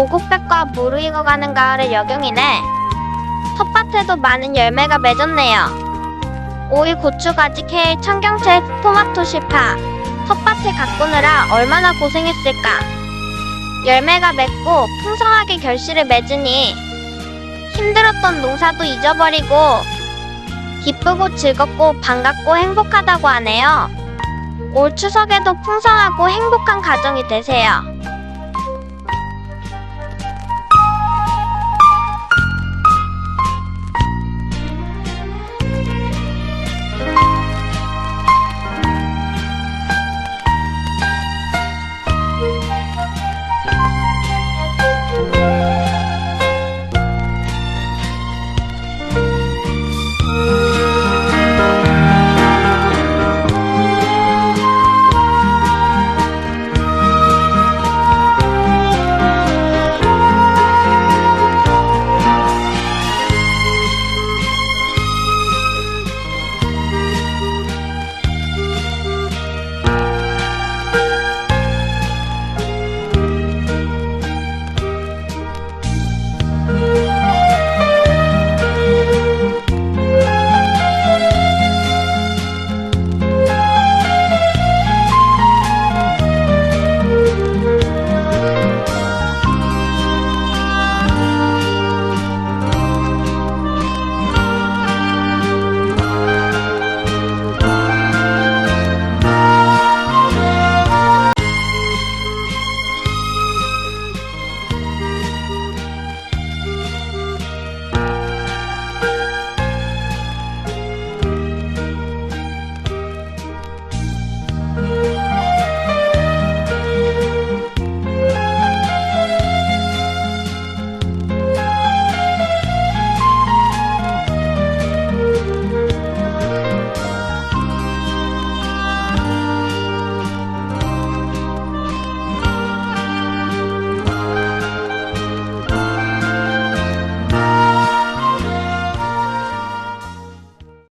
오곡백과 무르 익어가는 가을의 여경이네. 텃밭에도 많은 열매가 맺었네요. 오이, 고추, 가지, 케일, 청경채, 토마토, 실파. 텃밭에 가꾸느라 얼마나 고생했을까. 열매가 맺고 풍성하게 결실을 맺으니 힘들었던 농사도 잊어버리고 기쁘고 즐겁고 반갑고 행복하다고 하네요. 올 추석에도 풍성하고 행복한 가정이 되세요.